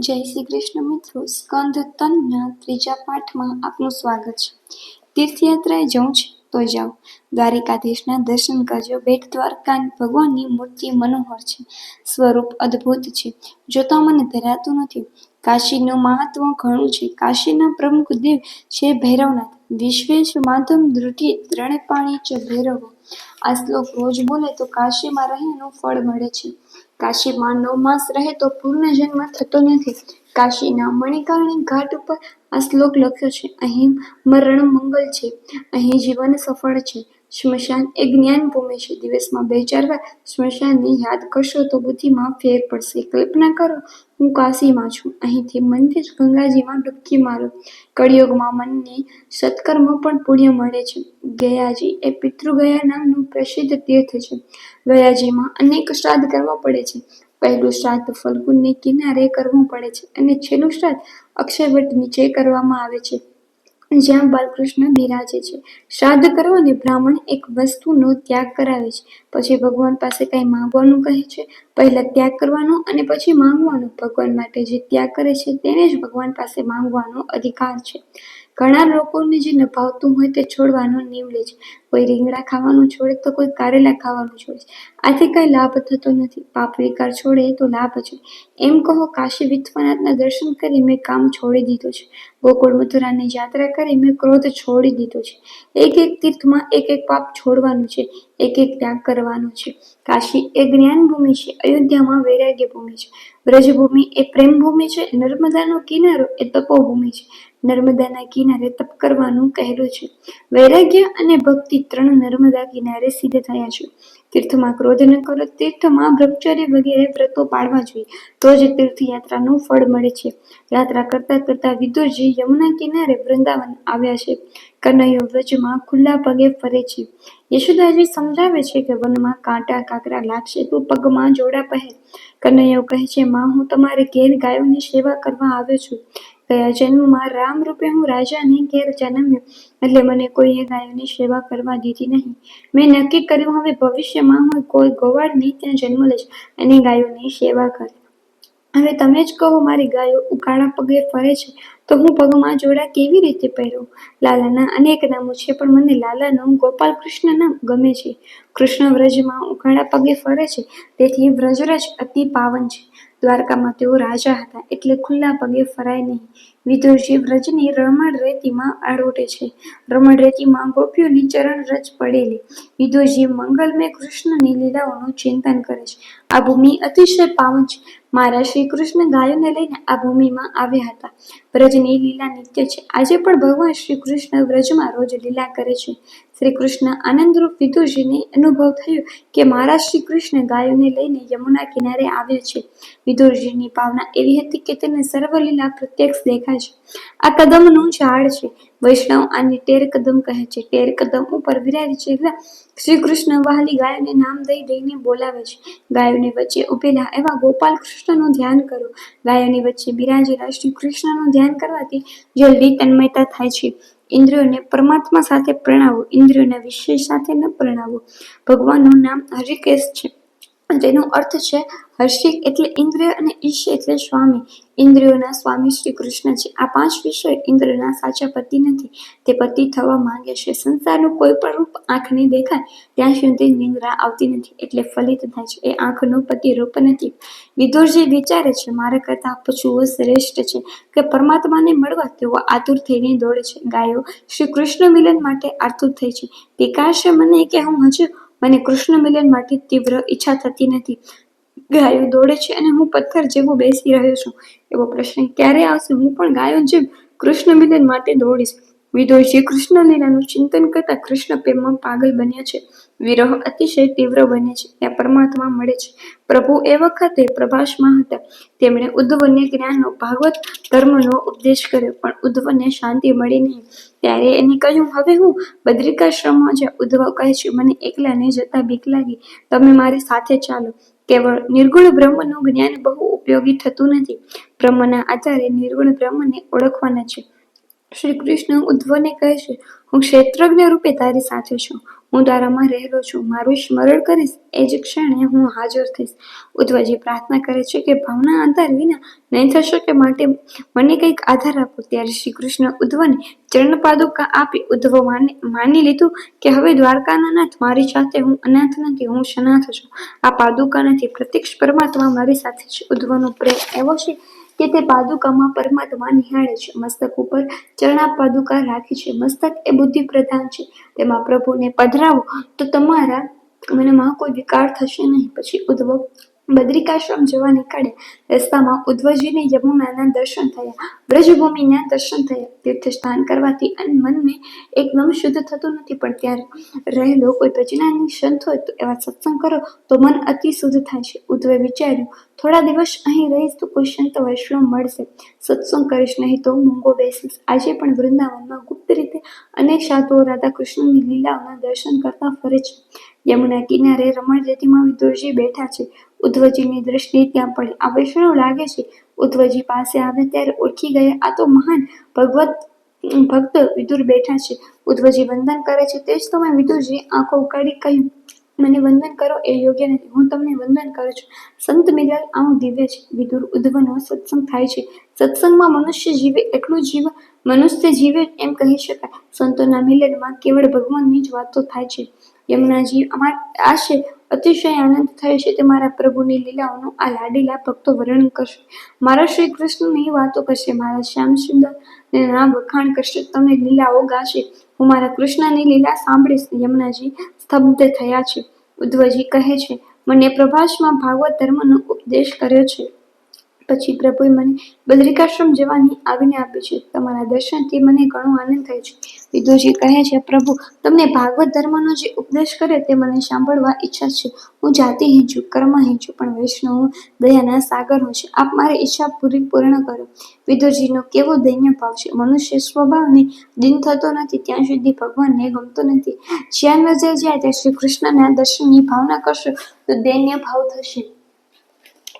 જય શ્રી કૃષ્ણ મિત્રો. સ્કંદ તનના ત્રીજા પાઠમાં આપનું સ્વાગત છે. તીર્થયાત્રાએ જવું છે તો જાઓ. દ્વારિકાધીશના દર્શન કરજો. બેટ દ્વારકા ભગવાનની મૂર્તિ મનોહર છે. સ્વરૂપ અદ્ભુત છે. જોતા મને ધરાતું નથી. કાશીનું મહત્વ ઘણું છે. કાશીના પ્રમુખ દેવ છે ભૈરવનાથ. વિશ્વેશ માધવ ધૃતિ ત્રણે પાણી છે ભૈરવ. આ શ્લોક રોજ બોલે તો કાશીમાં રહેવાનું ફળ મળે છે. કાશીમાં નવ માસ રહે તો પૂર્ણજન્મ થતો નથી. કાશીના મણિકર્ણી ઘાટ ઉપર આ શ્લોક લખ્યો છે. અહીં મરણ મંગલ છે. અહીં જીવન સફળ છે. સ્મશાન એ જ્ઞાન ભૂમિ છે. દિવસમાં બે ચાર વાર સ્મશાનને યાદ કરશો તો બુદ્ધિમાં ફેર પડશે. કલ્પના કરો, હું કાશીમાં છું. અહીંથી મંદિર ગંગાજીમાં ડૂબકી મારો. કળિયુગમાં મનને સત્કર્મ પણ પુણ્ય મળે છે. ગયાજી એ પિતૃગયા નામનું પ્રસિદ્ધ તીર્થ છે. ગયાજીમાં અનેક શ્રાદ્ધ કરવા પડે છે. પહેલું શ્રાદ્ધ ફલ્ગુનને કિનારે કરવું પડે છે અને છેલ્લું શ્રાદ્ધ અક્ષયવટ નીચે કરવામાં આવે છે. જ્યાં બાલકૃષ્ણ બિરાજે છે. શ્રાદ્ધ કરવાને બ્રાહ્મણ એક વસ્તુનો ત્યાગ કરાવે છે. પછી ભગવાન પાસે કંઈ માંગવાનું કહે છે? પહેલાં ત્યાગ કરવાનો અને પછી માંગવાનો. ભગવાન માટે જે ત્યાગ કરે છે તેને જ ભગવાન પાસે માંગવાનો અધિકાર છે. ઘણા લોકોને જે નભાવતું હોય તે છોડવાનો નીવડે છે. કોઈ રીંગણા ખાવાનું છોડે તો કોઈ કારેલા ખાવાનું છોડે છે. આથી કંઈ લાભ થતો નથી. પાપ વિકાર છોડે તો લાભ છે. એમ કહો કાશી વિશ્વનાથના દર્શન કરી મેં કામ છોડી દીધું છે. ગોકુળ મથુરાની યાત્રા કરી મેં ક્રોધ છોડી દીધો છે. એક એક તીર્થમાં એક એક પાપ છોડવાનું છે. એક એક ત્યાગ કરવાનો છે. કાશી એ જ્ઞાન છે, અયોધ્યામાં વૈરાગ્ય ભૂમિ છે. વ્રજભૂમિ એ પ્રેમ છે, નર્મદાનો કિનારો એ તપોભૂમિ છે. નર્મદાના કિનારે તપ કરવાનું કહેલું છે. વૈરાગ્ય અને ભક્તિ ત્રણ નર્મદા કિનારે સિદ્ધ થયા છે. તીર્થમાં ક્રોધ ન કરો, તીર્થમાં બ્રહ્મચર્ય વગેરે વ્રતો પાળવા જોઈએ. તો જ તીર્થયાત્રાનું ફળ મળે છે. યાત્રા કરતા કરતા વિદુરજી યમુના કિનારે વૃંદાવન આવ્યા છે. કનૈયો વ્રજમાં ખુલ્લા પગે ફરે છે. યશોદાજી સમજાવે છે કે વનમાં કાંટા કાકરા લાગશે, તો પગમાં જોડા પહેર. કનૈયો કહે છે, માં, હું તમારે ઘેર ગાયોની સેવા કરવા આવ્યો છું. ગયા જન્મમાં રામ રૂપે હું રાજાને ઘેર જન્મ્યો, એટલે મને કોઈએ ગાયોની સેવા કરવા દીધી નહીં. મેં નક્કી કર્યું, હવે ભવિષ્યમાં હું કોઈ ગોવાળની ત્યાં જન્મ લઈશ. અને ગાયોની સેવા કરે. હવે તમે જ કહો મારી ગાયો ઉકાળા પગે ફરે છે, તો હું પગમાં જોડા કેવી રીતે પહેરું? લાલાના અનેક નામો છે, પણ મને લાલાનું ગોપાલ કૃષ્ણ નામ ગમે છે. કૃષ્ણ વ્રજમાં ઉકાળા પગે ફરે છે, તેથી વ્રજરજ અતિ પાવન છે. દ્વારકામાં તેઓ રાજા હતા એટલે ખુલ્લા પગે ફરાય નહીં. વિદુરજી વ્રજની રમણ રેતીમાં આડોટે છે. રમણ રેતીમાં ગોપીઓની ચરણ રચ પડેલી. વિદુરજી મંગલમય કૃષ્ણની લીલાઓનું ચિંતન કરે છે. આ ભૂમિ અતિશય પાવન છે. મારા શ્રી કૃષ્ણ ગાયોને લઈને આ ભૂમિમાં આવ્યા હતા. વ્રજની લીલા નિત્ય છે. આજે પણ ભગવાન શ્રી કૃષ્ણ વ્રજમાં રોજ લીલા કરે છે. શ્રી કૃષ્ણ આનંદરૂપ વિદુરજીને અનુભવ થયો કે મહારાજ શ્રી કૃષ્ણ ગાયોને લઈને યમુના કિનારે આવ્યા છે. વિદુરજીની ભાવના એવી હતી કે તેને સર્વલીલા પ્રત્યક્ષ દેખાય છે. આ કદમનું ઝાડ છે. વૈષ્ણવ આને ટેર કદમ કહે છે. ટેર કદમ ઉપર વિરાજેલા શ્રી કૃષ્ણ વહાલી ગાયોને નામ દઈ દઈને બોલાવે છે. ગાયોની વચ્ચે ઉભેલા એવા ગોપાલ કૃષ્ણનું ધ્યાન કરો. ગાયોની વચ્ચે બિરાજેલા શ્રી કૃષ્ણનું ધ્યાન કરવાથી જલ્દી તન્મયતા થાય છે. ઇન્દ્રિયોને પરમાત્મા સાથે પ્રણાવો ઇન્દ્રિયોના વિષય સાથે ન પ્રણાવો. ભગવાનનું નામ હરિકેશ છે. તેનો અર્થ છે હર્ષિક એટલે ઇન્દ્રિય અને ઈશ એટલે સ્વામી. ઇન્દ્રિયોના સ્વામી શ્રી કૃષ્ણ છે. આ પાંચ વિષય ઇન્દ્રના સાચા પતિ નથી. તે પતિ થવા માંગે છે. સંસારનું કોઈ પણ રૂપ આંખને દેખાય, ત્યાં સુધી નિંદ્રા આવતી નથી એટલે ફલિત થાય છે. એ આંખનું પતિ રૂપ નથી. વિદુરજી વિચારે છે, મારા કરતા પશુઓ શ્રેષ્ઠ છે કે પરમાત્માને મળવા તેઓ આતુર થઈને દોડે છે. ગાયો, શ્રી કૃષ્ણ મિલન માટે આતુર થઈ છે. વિકાસે મને કે, હું હજુ મને કૃષ્ણ મિલન માટે તીવ્ર ઈચ્છા થતી નથી. ગાયો દોડે છે અને હું પથ્થર જેવો બેસી રહ્યો છું. એવો પ્રશ્ન ક્યારે આવશે? હું પણ ગાયો જેમ કૃષ્ણ મિલન માટે દોડીશ. વિદુરજી કૃષ્ણ લીલાનું ચિંતન કરતા કૃષ્ણ પ્રેમમાં પાગલ બન્યા છે. વિરહ અતિશય તીવ્ર બને છે. ત્યાં પરમાત્મા મળે છે. પ્રભુ એ વખતે પ્રભાસમાં હતા. તેમણે ઉદ્ધવને જ્ઞાનનો ભાગવત ધર્મનો ઉપદેશ કર્યો, પણ ઉદ્ધવને શાંતિ મળી નહીં. ત્યારે એને કહ્યું, હવે હું બદ્રિકાશ્રમમાં જ્યાં ઉદ્ધવ કહે છે. મને એકલાને જતા બીક લાગી. તમે મારી સાથે ચાલો. કેવળ નિર્ગુણ બ્રહ્મનું જ્ઞાન બહુ ઉપયોગી થતું નથી. બ્રહ્મના આધારે નિર્ગુણ બ્રહ્મને ઓળખવાના છે. શ્રી કૃષ્ણ ઉદ્ધવને કહે છે, હું ક્ષેત્રજ્ઞ રૂપે તારી સાથે છું. હું તારામાં રહેલો છું. મારું સ્મરણ કરીશ. એ જ ક્ષણે હું હાજર થઈશ. ઉદ્વજી પ્રાર્થના કરે છે કે ભાવના આધાર વિના નહીં થશે કે માટે મને કંઈક આધાર આપો. ત્યારે શ્રી કૃષ્ણ ઉદ્ધવને ચરણપાદુકા આપી ઉદ્ધવ માની લીધું કે હવે દ્વારકાના નાથ મારી સાથે હું અનાથ નથી, હું શનાથ છું. આ પાદુકા નથી. પ્રત્યક્ષ પરમાત્મા મારી સાથે છે. ઉદ્ધવનો પ્રેમ એવો છે કે તે પાદુકામાં પરમાત્મા નિહાળે છે. મસ્તક ઉપર ચરણા પાદુકા રાખી છે. મસ્તક એ બુદ્ધિ પ્રધાન છે. તેમાં પ્રભુને પધરાવો તો તમારા મનમાં કોઈ વિકાર થશે નહીં. પછી ઉદ્ધવ બદ્રિકાશ્રમ જવા નીકળ્યા રસ્તામાં ઉદ્ધવજીને યમુનાના દર્શન થયા. વ્રજભૂમિના દર્શન થયા. તીર્થ સ્નાન કરવાથી અને મનને એકદમ શુદ્ધ થતું નથી. પણ ત્યારે રહેલો કોઈ પ્રજ્ઞાની સંત હોય તો એવા સત્સંગ કરો તો મન અતિ શુદ્ધ થાય છે. ઉદ્ધવે વિચાર્યું, થોડા દિવસ અહીં રહીશ તો કોઈ સંત વૈષ્ણવ મળશે. સત્સંગ કરીશ નહીં તો મૂંગો બેસીશ. આજે પણ વૃંદાવનમાં ગુપ્ત રીતે અનેક સાધુઓ રાધા કૃષ્ણની લીલાઓના દર્શન કરતા ફરે છે. યમુના કિનારે રમણ રમણજતીમાં વિદુરજી બેઠા છે. ઉદ્ધવજીની દ્રષ્ટિ ત્યાં પડી. આ વૈષ્ણવ લાગે છે, ઉદ્ધવજી પાસે આવે ત્યારે ઓળખી ગયા. આ તો મહાન ભગવત ભક્ત વિદુર બેઠા છે. ઉદ્ધવજી વંદન કરે છે. તે જ સમયે વિદુરજી આંખો ઉકાળી કહ્યું, મને વંદન કરો, એ યોગ્ય નથી. હું તમને વંદન કરું છું. સંત મિલાલ આવું દિવ્ય છે. વિદુર ઉદ્ધવનો સત્સંગ થાય છે. સત્સંગમાં મનુષ્ય જીવે એટલું જીવ, મનુષ્ય જીવે એમ કહી શકાય. સંતોના મિલનમાં કેવળ ભગવાનની જ વાતો થાય છે. યમુનાજી આશે અતિશય આનંદ થયો છે તે મારા પ્રભુની લીલાઓનું આ લાડીલા ભક્તો વર્ણન કરશે. મારા શ્રી કૃષ્ણની વાતો કરશે, મારા શ્યામ સુંદર ના વખાણ કરશે તમને લીલાઓ ગાશે. હું મારા કૃષ્ણની લીલા સાંભળીશ, યમુનાજી સ્તબ્ધ થયા છે. ઉદ્ધવજી કહે છે, મને પ્રભાસમાં ભાગવત ધર્મનો ઉપદેશ કર્યો છે. પછી પ્રભુએ મને બદ્રિકાશ્રમ જવાની આજ્ઞા આપી છે. તમારા દર્શનથી મને ઘણો આનંદ થાય છે. વિદુજી કહે છે, પ્રભુ, તમને ભાગવત ધર્મનો જે ઉપદેશ કરે તે મને સાંભળવા ઈચ્છા છે. હું જાતિહીન છું કર્મહીન છું પણ વૈષ્ણવ દયાના સાગર હું છે. આપ મારી ઈચ્છા પૂરી પૂર્ણ કરો. વિદુજીનો કેવો દૈન્ય ભાવ છે. મનુષ્ય સ્વભાવને દિન થતો નથી, ત્યાં સુધી ભગવાનને ગમતો નથી. જ્યાં નજર જાય ત્યાં શ્રી કૃષ્ણના દર્શનની ભાવના કરશો, તો દૈન્ય ભાવ થશે.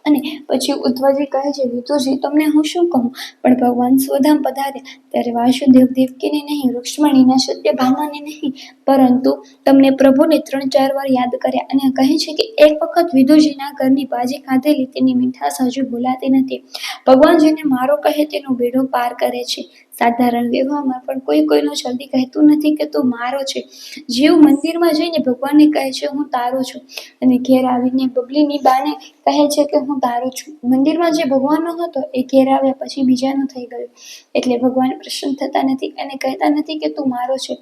અને પછી ઉદ્ધવજી કહે છે વિદુરજી તમને હું શું કહું? પણ ભગવાન સ્વધામ પધાર્યા. ત્યારે વાસુદેવ દેવકીને નહીં, રૂક્ષ્મણીના સત્યભામાને નહીં, પરંતુ તમને પ્રભુને ત્રણ ચાર વાર યાદ કર્યા અને કહે છે કે એક વખત વિદુજીના ઘરની ભાજી ખાધેલી તેની મીઠાશ હજુ ભૂલાતી નથી. ભગવાન જેને મારો કહે તેનો બેડો પાર કરે છે. સાધારણ વ્યવહારમાં પણ કોઈ કોઈનો જલ્દી કહેતું નથી કે તું મારો છે. જીવ મંદિરમાં જઈને ભગવાનને કહે છે, હું તારો છું. અને ઘેર આવીને બબલીની બાને કહે છે કે, હું તારો છું. મંદિરમાં જે ભગવાનનો હતો, એ ઘેર આવ્યા પછી બીજાનું થઈ ગયું. એટલે ભગવાન પ્રસન્ન થતા નથી અને કહેતા નથી કે તું મારો છે.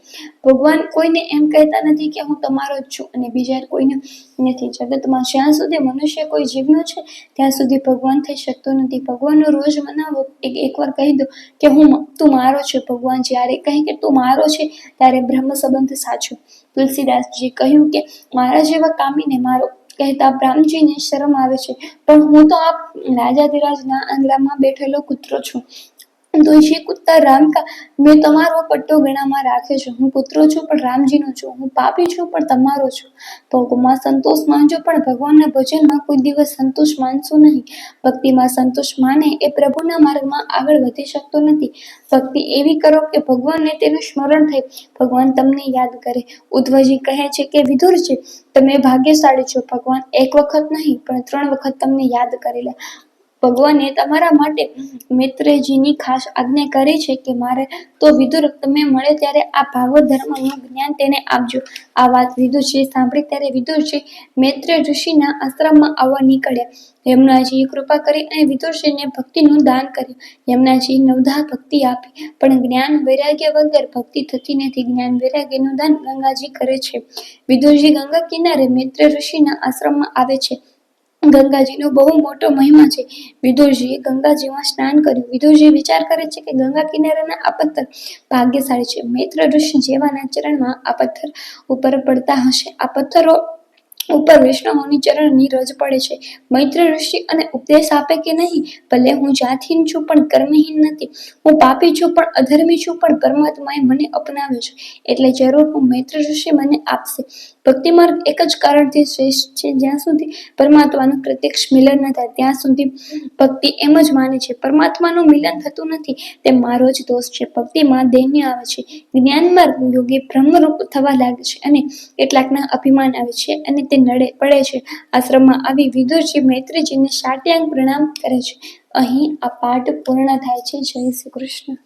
ભગવાન કોઈને એમ કહેતા નથી કે હું તમારો જ છું અને બીજા કોઈને નથી. જગતમાં જ્યાં સુધી મનુષ્ય કોઈ જીવનો છે, ત્યાં સુધી ભગવાન થઈ શકતો નથી. ભગવાનનો રોજ મનાવો, એક એકવાર કહી દો કે હું તું મારો છે. ભગવાન જ્યારે કહે કે તું મારો છે, ત્યારે બ્રહ્મ સંબંધ સાચો. તુલસીદાસજી કહ્યું કે, મારા જેવા કામીને મારો કહેતા બ્રાહ્મજીને શરમ આવે છે. પણ હું તો આ રાજાધિરાજના આંગણામાં બેઠેલો કૂતરો છું. તુલસી કુત્તા રામ કા મેં તમારો પટ્ટો ગણામાં રાખ્યો છે. હું પુત્રો છું, પણ રામજીનો છું. હું પાપી છું, પણ તમારો છું. ભોગમાં સંતોષ માનજો, પણ ભગવાનના ભજનમાં કોઈ દિવસ સંતોષ માનશો નહીં. ભક્તિમાં સંતોષ માને એ પ્રભુના માર્ગમાં આગળ વધી શકતો નથી. ભક્તિ એવી કરો કે ભગવાનને તેનું સ્મરણ થાય. ભગવાન તમને યાદ કરે. ઉદ્ધવજી કહે છે કે, વિધુર છે, તમે ભાગ્યશાળી છો. ભગવાન એક વખત નહીં, પણ ત્રણ વખત તમને યાદ કરેલા. ભગવાને તમારા માટે મિત્રજીની ખાસ આજ્ઞા કરી છે કે મારે તો વિદુર તમે મળે ત્યારે આ ભાગવત ધર્મનું જ્ઞાન તેને આપજો. આ વાત વિદુરજી સાંભળી ત્યારે વિદુરજી મૈત્ર ઋષિના આશ્રમમાં આવવા નીકળ્યા. યમુનાજીએ કૃપા કરી અને વિદુરજીને ભક્તિનું દાન કર્યું. યમુનાજી નવધા ભક્તિ આપી, પણ જ્ઞાન વૈરાગ્ય વગર ભક્તિ થતી નથી. જ્ઞાન વૈરાગ્યનું દાન ગંગાજી કરે છે. વિદુરજી ગંગા કિનારે મૈત્ર ઋષિના આશ્રમમાં આવે છે. ગંગાજીનો બહુ મોટો મહિમા છે. વિદુરજીએ ગંગાજીમાં સ્નાન કર્યું. વિદુરજી વિચાર કરે છે કે ગંગા કિનારાના આ પથ્થર ભાગ્યશાળી છે. મૈત્ર ઋષિ જેવાના ચરણમાં આ પથ્થર ઉપર પડતા હશે. આ પથ્થરો ઉપર વૈષ્ણવોની ચરણની રજ પડે છે. મૈત્ર ઋષિ અને ઉપદેશ આપે કે નહીં? ભલે હું જાતહીન છું પણ કર્મહીન નથી. હું પાપી છું પણ અધર્મી છું પણ પરમાત્માએ મને અપનાવ્યો છે. એટલે જરૂર હું મૈત્ર ઋષિ મને આપશે. ભક્તિ માર્ગ એક જ કારણથી શ્રેષ્ઠ છે. જ્યાં સુધી પરમાત્માનું પ્રત્યક્ષ મિલન ન થાય, ત્યાં સુધી ભક્તિ એમ જ માને છે. પરમાત્માનું મિલન થતું નથી તે મારો જ દોષ છે. ભક્તિમાં દૈન્ય આવે છે. જ્ઞાન માર્ગ યોગી બ્રહ્મરૂપ થવા લાગે છે અને કેટલાકના અભિમાન આવે છે અને તે નડે, પડે છે. આશ્રમમાં આવી વિદુરજી મૈત્રીજીને સાષ્ટાંગ પ્રણામ કરે છે. અહીં આ પાઠ પૂર્ણ થાય છે. જય શ્રી કૃષ્ણ.